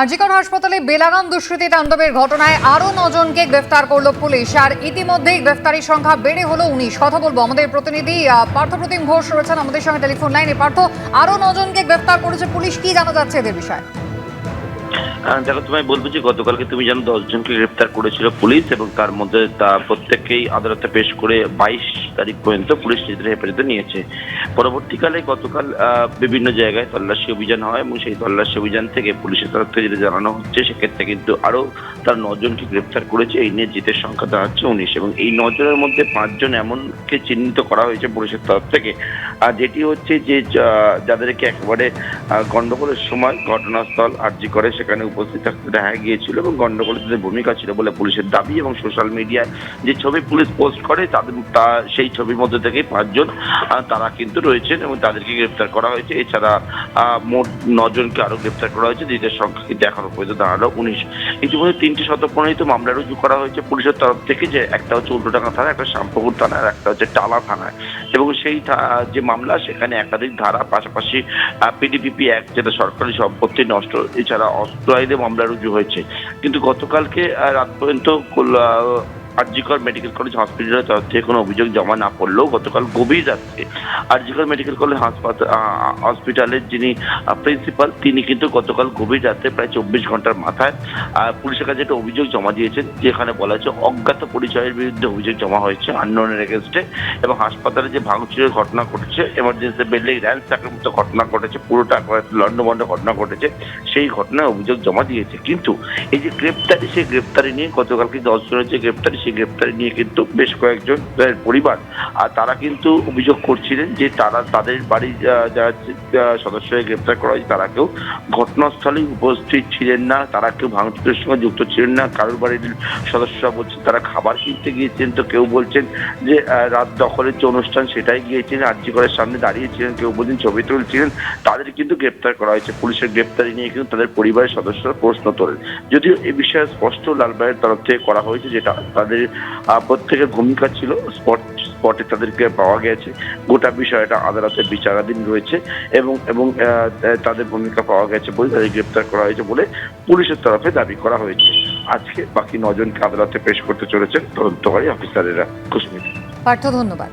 আরজিকর হাসপাতালে বেলাগাম দুষ্কৃতী তাণ্ডবের ঘটনায় আরও নজনকে গ্রেফতার করল পুলিশ। আর ইতিমধ্যেই গ্রেফতারির সংখ্যা বেড়ে হলো উনিশ। কথা বলব আমাদের প্রতিনিধি পার্থপ্রতিম ঘোষ রয়েছেন আমাদের সঙ্গে টেলিফোন লাইনে। পার্থ, আরও নজনকে গ্রেফতার করেছে পুলিশ, কি জানা যাচ্ছে এদের বিষয়ে? দেখো, তোমায় বলব যে গতকালকে তুমি জানো, দশজনকে গ্রেপ্তার করেছিল পুলিশ এবং তার মধ্যে প্রত্যেককেই আদালতে পেশ করে বাইশ তারিখ পর্যন্ত পুলিশ নিজেদের হেফাজতে নিয়েছে। পরবর্তীকালে গতকাল বিভিন্ন জায়গায় তল্লাশি অভিযান হয় এবং সেই তল্লাশি অভিযান থেকে পুলিশের তরফ থেকে যেটা জানানো হচ্ছে, সেক্ষেত্রে কিন্তু আরও তার নজনকে গ্রেপ্তার করেছে। এই নিয়ে জিতের সংখ্যা দাঁড়াচ্ছে উনিশ এবং এই নজনের মধ্যে পাঁচজন এমনকে চিহ্নিত করা হয়েছে পুলিশের তরফ থেকে। আর যেটি হচ্ছে যা- যাদেরকে একেবারে আহ, গন্ডগোলের সময় ঘটনাস্থল আর্জি করে সেখানে উপস্থিত থাকতে দেখা গিয়েছিল এবং গন্ডগোলের তাদের ভূমিকা ছিল বলে পুলিশের দাবি এবং সোশ্যাল মিডিয়ায় যে ছবি পুলিশ পোস্ট করে তাদের তা সেই ছবির মধ্যে থেকে পাঁচজন তারা কিন্তু রয়েছেন এবং তাদেরকে গ্রেপ্তার করা হয়েছে। এছাড়া মোট নজনকে আরও গ্রেপ্তার করা হয়েছে যেটার সংখ্যা কিন্তু এখনও পর্যন্ত দাঁড়াল উনিশ ইতিমধ্যে তিনটি শতপ্রণীত মামলা রুজু করা হয়েছে পুলিশের তরফ থেকে যে একটা হচ্ছে উল্টোডাঙ্গা থানা একটা শ্যামপুকুর থানা আর একটা হচ্ছে টালা থানায়। এবং সেই যে মামলা, সেখানে একাধিক ধারা, পাশাপাশি পিডিপিপি এক যেটা সরকারি সম্পত্তি নষ্ট, এছাড়া অস্ত্র আইনে মামলা রুজু হয়েছে। কিন্তু গতকালকে রাত পর্যন্ত আরজিকর মেডিকেল কলেজ হসপিটালের তরফ থেকে কোনো অভিযোগ জমা না পড়লেও গতকাল গভীর রাত্রে আরজিকর মেডিকেল কলেজ হাসপাতাল হসপিটালের যিনি প্রিন্সিপাল তিনি কিন্তু গতকাল গভীর রাতে প্রায় চব্বিশ ঘণ্টার মাথায় পুলিশের কাছে একটা অভিযোগ জমা দিয়েছেন, যেখানে বলা হয়েছে অজ্ঞাত পরিচয়ের বিরুদ্ধে অভিযোগ জমা হয়েছে আননোনের এগেনস্টে এবং হাসপাতালে যে ভাঙচুরের ঘটনা ঘটেছে এমার্জেন্সি বেডে র্যান্স মতো ঘটনা ঘটেছে, পুরোটা লন্ডভন্ড ঘটনা ঘটেছে, সেই ঘটনায় অভিযোগ জমা দিয়েছে। কিন্তু এই যে গ্রেপ্তারি, সেই গ্রেপ্তারি নিয়ে গতকালকে দশজনের যে গ্রেপ্তারি গ্রেপ্তারি নিয়ে কিন্তু বেশ কয়েকজন পরিবার আর তারা কিন্তু অভিযোগ করছিলেন যে তারা তাদের বাড়ির যারা আহ, সদস্য হয়ে গ্রেপ্তার করা হয়েছে তারা কেউ ঘটনাস্থলে উপস্থিত ছিলেন না তারা কেউ ভাঙচুরের সঙ্গে যুক্ত ছিলেন না কারোর বাড়ির সদস্যরা বলছেন তারা খাবার কিনতে গিয়েছেন তো কেউ বলছেন যে রাত দখলের যে অনুষ্ঠান সেটাই গিয়েছিলেন আর্জি করার সামনে দাঁড়িয়েছিলেন কেউ বলছেন ছবি তুলছিলেন তাদের কিন্তু গ্রেপ্তার করা হয়েছে পুলিশের গ্রেপ্তারি নিয়ে কিন্তু তাদের পরিবারের সদস্যরা প্রশ্ন তোলেন। যদিও এই বিষয়ে স্পষ্ট লালবাইয়ের তরফ থেকে করা হয়েছে যেটা তাদের আহ, প্রত্যেকের ভূমিকা ছিল। স্পট স্পটে তাদেরকে পাওয়া গেছে। গোটা বিষয়টা আদালতের বিচারাধীন রয়েছে এবং এবং তাদের ভূমিকা পাওয়া গেছে বলে তাদের গ্রেপ্তার করা হয়েছে বলে পুলিশের তরফে দাবি করা হয়েছে। আজকে বাকি নজনকে আদালতে পেশ করতে চলেছেন তদন্তকারী অফিসারেরা। কুসমিত পার্থ ধন্যবাদ।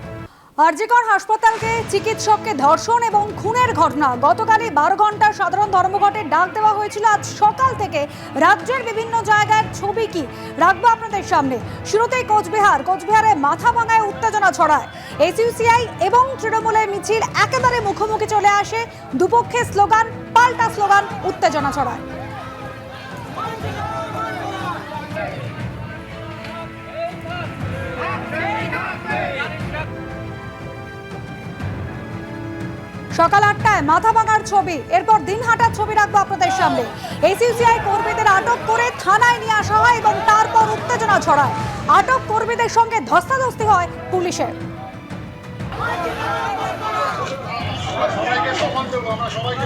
আরজিকর হাসপাতালকে চিকিৎসককে ধর্ষণ এবং খুনের ঘটনা। গতকালই বারো ঘণ্টা সাধারণ ধর্মঘটের ডাক দেওয়া হয়েছিল। আজ সকাল থেকে রাজ্যের বিভিন্ন জায়গার ছবি কি রাখব আপনাদের সামনে। শুরুতেই কোচবিহার, কোচবিহারে মাথা ভাঙায় উত্তেজনা ছড়ায়। এসইউসিআই এবং তৃণমূলের মিছিল একেবারে মুখোমুখি চলে আসে। দুপক্ষের স্লোগান, পাল্টা স্লোগান, উত্তেজনা ছড়ায়। সকাল আটটায় মাথা ভাঙার ছবি। এরপর দিন হাঁটার ছবি রাখব আপনাদের সামনে। এসিউসিআই কর্মীদের আটক করে থানায় নিয়ে আসা হয় এবং তারপর উত্তেজনা ছড়ায়। আটক কর্মীদের সঙ্গে ধস্তাধস্তি হয় পুলিশের। সবাইকে